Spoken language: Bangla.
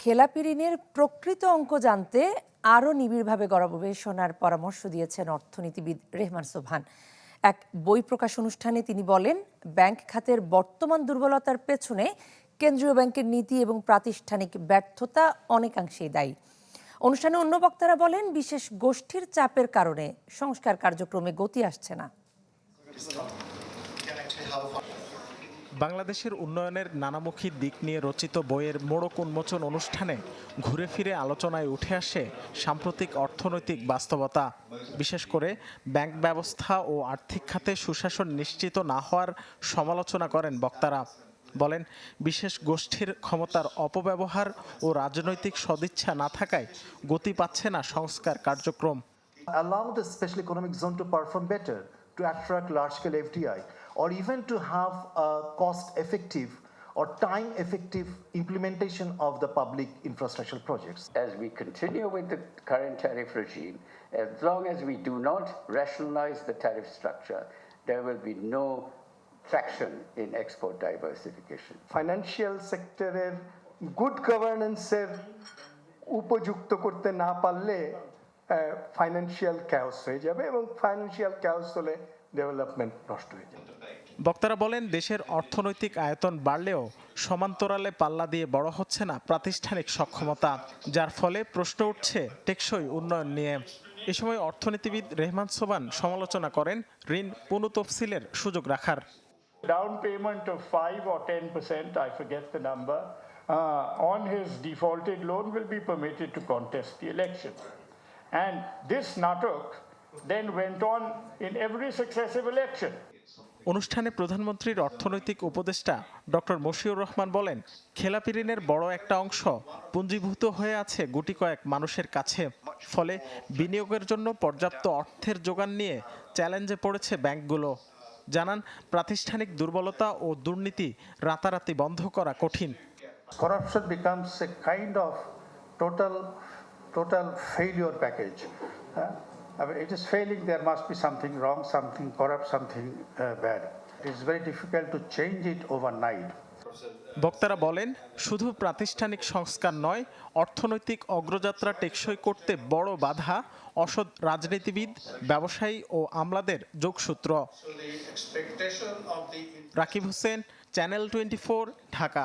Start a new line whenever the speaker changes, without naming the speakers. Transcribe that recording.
খেলাপি ঋণের প্রকৃত অঙ্ক জানতে আরও নিবিড়ভাবে গবেষণার পরামর্শ দিয়েছেন অর্থনীতিবিদ রেহমান সোভান এক বই প্রকাশ অনুষ্ঠানে তিনি বলেন, ব্যাংক খাতের বর্তমান দুর্বলতার পেছনে কেন্দ্রীয় ব্যাংকের নীতি এবং প্রাতিষ্ঠানিক ব্যর্থতা অনেকাংশেই দায়ী। অনুষ্ঠানে অন্য বক্তারা বলেন, বিশেষ গোষ্ঠীর চাপের কারণে সংস্কার কার্যক্রমে গতি আসছে না।
বাংলাদেশের উন্নয়নের নানামুখী দিক নিয়ে রচিত বইয়ের মোড়ক উন্মোচন অনুষ্ঠানে ঘুরে ফিরে আলোচনায় উঠে আসে সাম্প্রতিক অর্থনৈতিক বাস্তবতা। বিশেষ করে ব্যাংক ব্যবস্থা ও আর্থিক খাতে সুশাসন নিশ্চিত না হওয়ার সমালোচনা করেন বক্তারা। বলেন বিশেষ গোষ্ঠীর ক্ষমতার অপব্যবহার ও রাজনৈতিক সদিচ্ছা না থাকায় গতি পাচ্ছে না সংস্কার কার্যক্রম।
Allow the special economic zone to perform better, to attract large scale FDI, or even to have a cost effective or time effective implementation of the public infrastructure projects.
as we continue with the current tariff regime, as long as we do not rationalize the tariff structure, there will be no traction in export diversification.
Financial সেক্টরের গুড গভর্নেন্সের উপযুক্ত করতে না পারলে ফাইন্যান্সিয়াল ক্যাওস হয়ে যাবে এবং ফাইন্যান্সিয়াল ক্যাওস হলে ডেভেলপমেন্ট নষ্ট হয়ে যাবে
বক্তারা বলেন দেশের অর্থনৈতিক আয়তন বাড়লেও সমান্তরালে পাল্লা দিয়ে বড় হচ্ছে না প্রাতিষ্ঠানিক সক্ষমতা যার ফলে প্রশ্ন উঠছে টেকসই উন্নয়ন নিয়ে। এ সময় অর্থনীতিবিদ রেহমান সোবান সমালোচনা করেন ঋণ পুনঃতফসিলের সুযোগ রাখার।
Down payment 5 or 10 percent, I forget the number, uh, on his defaulted loan will be permitted to contest the election. And this natok then went on in every successive election.
অনুষ্ঠানে প্রধানমন্ত্রীর অর্থনৈতিক উপদেষ্টা ডক্টর মশিউর রহমান বলেন খেলাপি ঋণের বড় একটা অংশ পুঞ্জীভূত হয়ে আছে গুটি কয়েক মানুষের কাছে। ফলে বিনিয়োগের জন্য পর্যাপ্ত অর্থের যোগান নিয়ে চ্যালেঞ্জে পড়েছে ব্যাংকগুলো। জানান প্রাতিষ্ঠানিক দুর্বলতা ও দুর্নীতি রাতারাতি বন্ধ করা কঠিন।
Corruption becomes a kind of total total failure package Uh, I mean, it is failing there must be something wrong something corrupt something uh, bad it is very difficult to change it overnight
বক্তারা বলেন শুধু প্রাতিষ্ঠানিক সংস্কার নয় অর্থনৈতিক অগ্রযাত্রা টেকসই করতে বড় বাধা অসৎ রাজনীতিবিদ ব্যবসায়ী ও আমলাদের যোগসূত্র রাকিব হোসেন চ্যানেল টোয়েন্টি ঢাকা